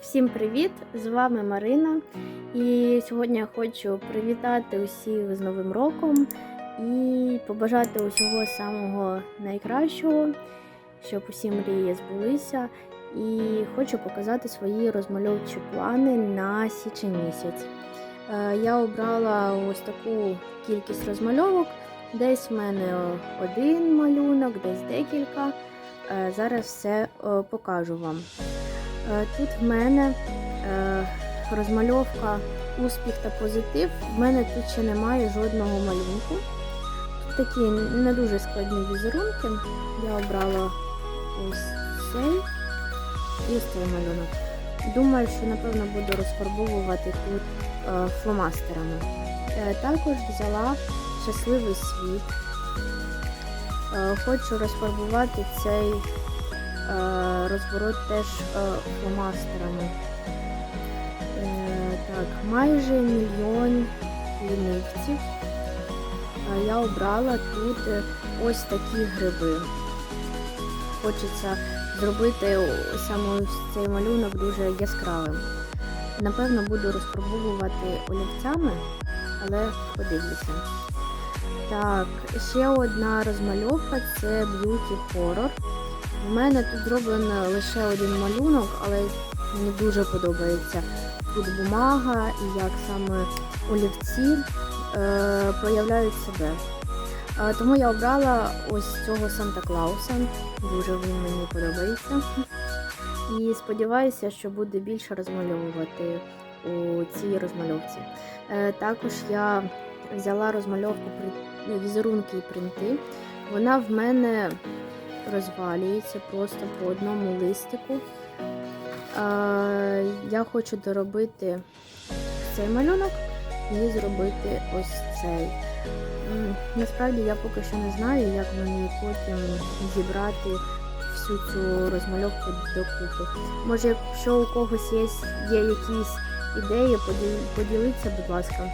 Всім привіт! З вами Марина. І сьогодні я хочу привітати усіх з Новим роком і побажати усього самого найкращого, щоб усі мрії збулися. І хочу показати свої розмальовчі плани на січень місяць. Е, Я обрала ось таку кількість розмальовок. Десь в мене один малюнок, десь декілька. Е, Зараз все е, покажу вам. Е, Тут в мене е, розмальовка успіх та позитив. В мене тут ще немає жодного малюнку. Тут такі не дуже складні візерунки. Я обрала ось цей і ось цей малюнок. Думаю, що напевно буду розфарбовувати тут е, фломастерами. Також взяла щасливий світ. Хочу розфарбувати цей розворот теж е, фломастерами. Е, Так, майже мільйон лінивців. Е, Я обрала тут е, ось такі гриби. Хочеться зробити саме цей малюнок дуже яскравим. Напевно, буду розпробовувати олівцями, але подивлюся. Так, ще одна розмальовка це Beauty Horror. У мене тут зроблено лише один малюнок, але мені дуже подобається. Тут бумага і як саме олівці е, проявляють себе. Е, тому я обрала ось цього Санта Клауса. Дуже він мені подобається. І сподіваюся, що буде більше розмальовувати у цій розмальовці. Е, також я взяла розмальовку при- візерунки і принти. Вона в мене розвалюється просто по одному листику. Я хочу доробити цей малюнок і зробити ось цей. Насправді я поки що не знаю, як мені потім зібрати всю цю розмальовку докупи. Може, якщо у когось є, є якісь ідеї, поділіться, будь ласка.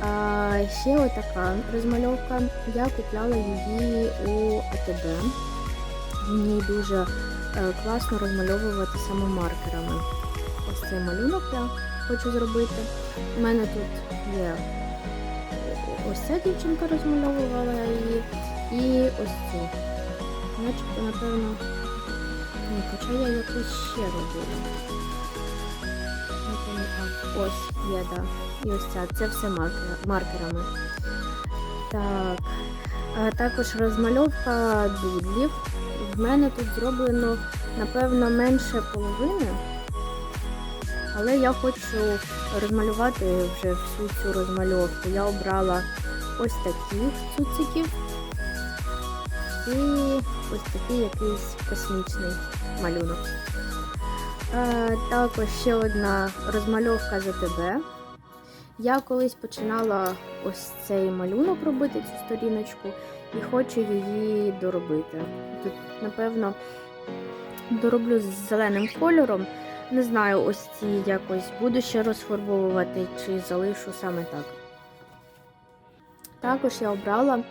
А, ще отака розмальовка. Я купляла її у АТБ. Ній дуже е, класно розмальовувати саме маркерами. Ось цей малюнок я хочу зробити. У мене тут є ось ця дівчинка розмальовувала її і ось цю. Начебто, напевно, ні, хоча я якусь ще робила. Ось є, да. І ось ця. Це все маркерами. Так. Також розмальовка дудлів. В мене тут зроблено, напевно, менше половини. Але я хочу розмалювати вже всю цю розмальовку. Я обрала ось таких цуциків і ось такий якийсь космічний малюнок. Е, також ще одна розмальовка за тебе. Я колись починала ось цей малюнок робити, цю сторіночку, і хочу її доробити. Тут, напевно, дороблю з зеленим кольором. Не знаю, ось ці якось буду ще розфарбовувати чи залишу саме так. Також я обрала е,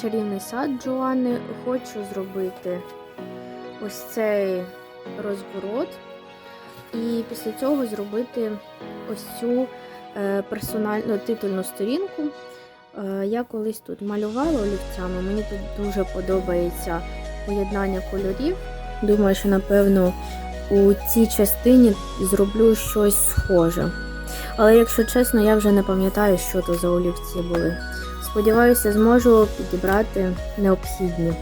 чарівний сад Джоанни. Хочу зробити ось цей розворот. І після цього зробити ось цю е, персональну титульну сторінку. Е, я колись тут малювала олівцями. Мені тут дуже подобається поєднання кольорів. Думаю, що напевно у цій частині зроблю щось схоже. Але якщо чесно, я вже не пам'ятаю, що то за олівці були. Сподіваюся, зможу підібрати необхідні.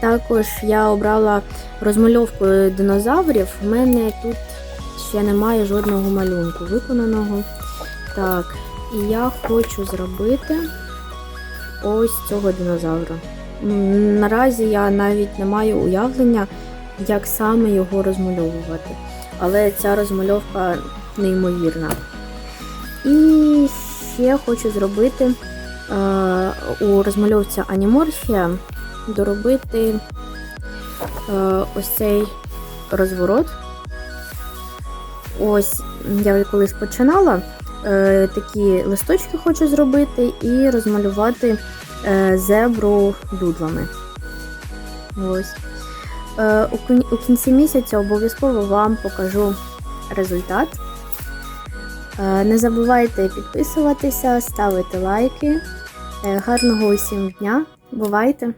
Також я обрала розмальовку динозаврів. У мене тут ще немає жодного малюнку виконаного. Так, і я хочу зробити ось цього динозавра. Наразі я навіть не маю уявлення, як саме його розмальовувати. Але ця розмальовка неймовірна. І ще хочу зробити е, у розмальовці Аніморфія доробити е, ось цей розворот. Ось я колись починала. Е, такі листочки хочу зробити і розмалювати е, зебру дудлами. Ось. Е, у, кінці місяця обов'язково вам покажу результат. Е, не забувайте підписуватися, ставити лайки. Е, гарного усім дня. Бувайте!